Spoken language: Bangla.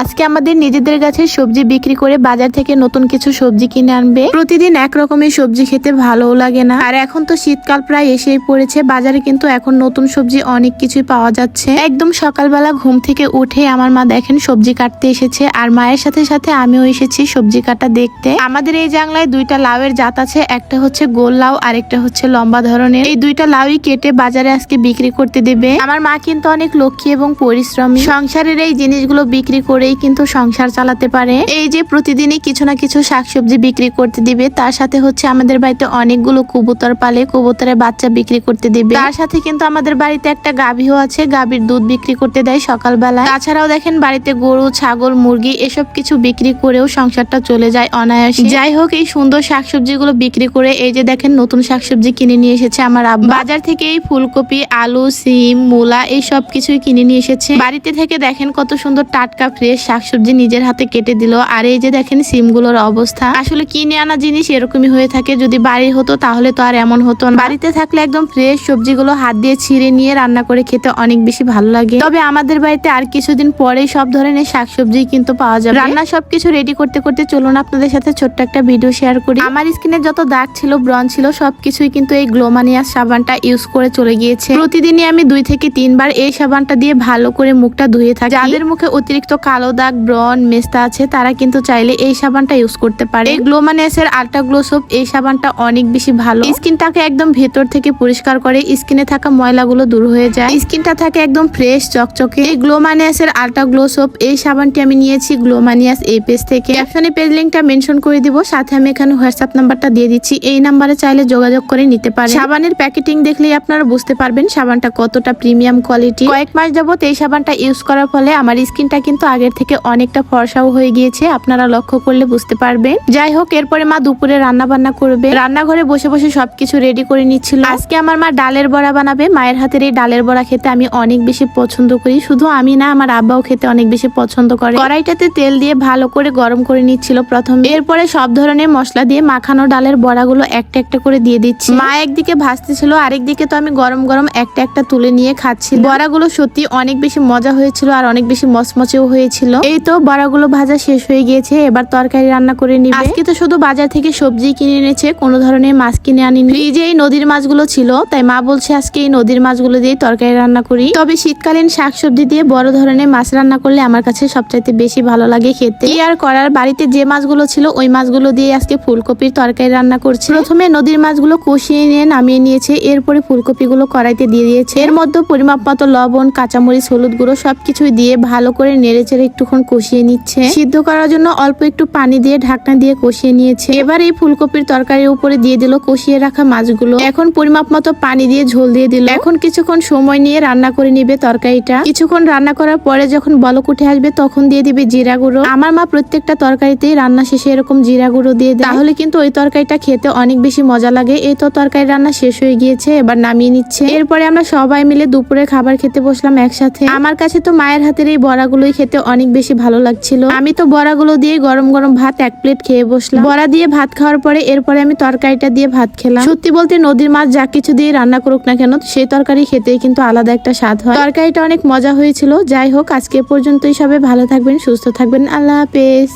আজকে আমাদের নিজেদের গাছের সবজি বিক্রি করে বাজার থেকে নতুন কিছু সবজি কিনে আনবে। প্রতিদিন এক রকমের সবজি খেতে ভালোও লাগে না। আর এখন তো শীতকাল প্রায় এসেই পড়েছে। বাজারে কিন্তু এখন নতুন সবজি অনেক কিছুই পাওয়া যাচ্ছে। একদম সকালবেলা ঘুম থেকে উঠে আমার মা দেখেন সবজি কাটতে এসেছে। আর মায়ের সাথে সাথে আমিও এসেছি সবজি কাটা দেখতে। আমাদের এই জাংলায় দুইটা লাউয়ের জাত আছে। একটা হচ্ছে গোল লাউ আর একটা হচ্ছে লম্বা ধরনের। এই দুইটা লাউই কেটে বাজারে আজকে বিক্রি করতে দেবে। আমার মা কিন্তু অনেক লক্ষ্মী এবং পরিশ্রমী। সংসারের এই জিনিসগুলো বিক্রি করেই কিন্তু সংসার চালাতে পারে। এই যে প্রতিদিনই কিছু না কিছু শাকসবজি বিক্রি করতে দিবে, তার সাথে হচ্ছে আমাদের বাড়িতে অনেকগুলো কবুতর পালে কবুতরের বাচ্চা বিক্রি করতে দিবে। তার সাথে কিন্তু আমাদের বাড়িতে একটা গাভীও আছে, গাভীর দুধ বিক্রি করতে দেয় সকালবেলা। তাছাড়াও দেখেন বাড়িতে গরু, ছাগল, মুরগি এসব কিছু বিক্রি করেও সংসারটা চলে যায় অনায়াসে। যাই হোক, এই সুন্দর শাকসবজিগুলো বিক্রি করে এই যে দেখেন নতুন শাকসবজি কিনে নিয়ে এসেছে আমার আব্বা। বাজার থেকে এই ফুলকপি, আলু, সিম, মূলা, এই সব কিছুই কিনে নিয়ে এসেছে। বাড়িতে থেকে দেখেন কত সুন্দর টাটকা ফ্রেশ শাকসবজি নিজের হাতে কেটে দিল। আর এই যে দেখেন সিমগুলোর অবস্থা। আসলে কিনে আনা জিনিস এরকমই হয়ে থাকে। যদি বাড়ি হতো তাহলে তো আর এমন হতো না। বাড়িতে থাকলে একদম ফ্রেশ সবজিগুলো হাত দিয়ে ছিঁড়ে নিয়ে রান্না করে খেতে অনেক বেশি ভালো লাগে। তবে আমাদের বাড়িতে আর কিছুদিন পরেই সব ধরনের শাকসবজি কিন্তু পাওয়া যাবে। রান্না সবকিছু রেডি করতে করতে চলুন আপনাদের সাথে ছোট্ট একটা ভিডিও শেয়ার করি। আমার স্কিনে যত দাগ ছিল ব্রন ছিল, সবকিছুই কিন্তু এই গ্লোমানিয়া সাবানটা ইউজ করে চলে গিয়েছে। প্রতিদিনই আমি দুই থেকে তিনবার এই সাবানটা দিয়ে ভালো করে মুখটা ধুয়ে থাকি। যাদের মুখে অতিরিক্ত কালো দাগ ব্রন মেস্তা আছে, তারা কিন্তু চাইলে এই সাবানটা ইউজ করতে পারে। এই গ্লোমানিয়াসের আল্ট্রা গ্লো সোপ, এই সাবানটা অনেক বেশি ভালো। স্কিনটাকে একদম ভেতর থেকে পরিষ্কার করে স্কিনে থাকা ময়লাগুলো দূর হয়ে যায়। স্কিনটা থাকে একদম ফ্রেশ চকচকে। এই গ্লোমানিয়াসের আল্ট্রা গ্লো সোপ, এই সাবানটি আমি নিয়েছি গ্লোমানিয়াস এই পেজ থেকে। ক্যাপশনে পেজ লিঙ্কটা মেনশন করে দিব, সাথে আমি এখানে হোয়াটসঅ্যাপ নাম্বারটা দিয়ে দিচ্ছি। এই নাম্বারে চাইলে যোগাযোগ করে নিতে পারেন। সাবানের প্যাকেটিং দেখলেই আপনারা বুঝতে পারবেন সাবানটা কতটা প্রিমিয়াম কোয়ালিটি কয়েক মাস যাবত এই সাবানটা ইউজ করার ফলে আমার স্কিনটা কিন্তু আগের থেকে অনেকটা ফর্সাও হয়ে গিয়েছে, আপনারা লক্ষ্য করলে বুঝতে পারবেন। যাই হোক, এরপরে মা দুপুরে রান্না বান্না করবে। রান্নাঘরে বসে বসে সবকিছু রেডি করে নিচ্ছিল। আজকে আমার মা ডালের বড়া বানাবে। মায়ের হাতের এই ডালের বড়া খেতে আমি অনেক বেশি পছন্দ করি। শুধু আমি না, আমার আব্বাও খেতে অনেক বেশি পছন্দ করে। কড়াইটাতে তেল দিয়ে ভালো করে গরম করে নিচ্ছিল প্রথম। এরপরে সব ধরনের মশলা দিয়ে মাখানো ডালের বড়াগুলো একটা একটা করে দিয়ে দিচ্ছি। মা একদিকে ভাজতেছিল, আরেকদিকে তো আমি গরম গরম একটা একটা তুলে নিয়ে খাচ্ছি। বড়াগুলো সত্যি অনেক বেশি মজা হয়েছিল আর অনেক বেশি মচমচেও হয়েছিল এই তো বড়াগুলো ভাজা শেষ হয়ে গিয়েছে এবার তরকারি রান্না করে নিবে। আজকে তো শুধু বাজার থেকে সবজি কিনে এনেছে কোনো ধরনের মাছ কিনে আনিনি। ফ্রিজে এই নদীর মাছগুলো ছিল তাই মা বলছে আজকে এই নদীর মাছগুলো দিয়ে তরকারি রান্না করি। তবে শীতকালীন শাকসবজি দিয়ে বড় ধরনের মাছ রান্না করলে আমার কাছে সবচাইতে বেশি ভালো লাগে খেতে। কি আর করার বাড়িতে যে মাছগুলো ছিল ওই মাছগুলো দিয়ে আজকে ফুলকপির তরকারি রান্না করছে। প্রথমে নদীর মাছগুলো কষিয়ে নিয়ে নামিয়ে নিয়েছে এরপরে ফুলকপিগুলো কড়াইতে দিয়ে দিয়েছে। এর মধ্যে পরিমাপ মতো লবণ কাঁচামরিচ হলুদ গুঁড়ো সবকিছুই দিয়ে ভালো করে নেড়ে চেড়ে একটুক্ষণ কষিয়ে নিচ্ছে। সিদ্ধ করার জন্য অল্প একটু পানি দিয়ে ঢাকনা দিয়ে কষিয়ে নিয়েছে। এবার এই ফুলকপির তরকারির উপরে দিয়ে দিল কষিয়ে রাখা মাছগুলো। এখন পরিমাপ মতো পানি দিয়ে ঝোল দিয়ে দিল। এখন কিছুক্ষণ সময় নিয়ে রান্না করে নিবে তরকারিটা। কিছুক্ষণ রান্না করার পরে যখন বলক উঠে আসবে তখন দিয়ে দিবে জিরা গুঁড়ো। আমার মা প্রত্যেকটা তরকারিতেই রান্না শেষে এরকম জিরা গুঁড়ো দিয়ে দেয়। তাহলে কিন্তু ওই তরকারিটা খেতে অনেক বেশি মজা লাগে। এই তো তরকারি রান্না শেষ হয়ে গিয়েছে, এবার নামিয়ে নিচ্ছে। এরপরে আমরা সবাই মিলে দুপুরে খাবার খেতে বসলাম একসাথে। আমার কাছে তো মায়ের হাতের এই বড়াগুলোই খেতে অনেক বেশি ভালো লাগছিল। আমি তো বড়া গুলো দিয়ে গরম গরম ভাত এক প্লেট খেয়ে বসলাম। বড়া দিয়ে ভাত খাওয়ার পরে এরপরে আমি তরকারিটা দিয়ে ভাত খেলাম। সত্যি বলতে নদীর মাছ যা কিছু দিয়ে রান্না করুক না কেন, সেই তরকারি খেতেই কিন্তু আলাদা একটা স্বাদ হয়। তরকারিটা অনেক মজা হয়েছিল। যাই হোক, আজকে পর্যন্তই সবাই ভালো থাকবেন, সুস্থ থাকবেন। আল্লাহ হাফেজ।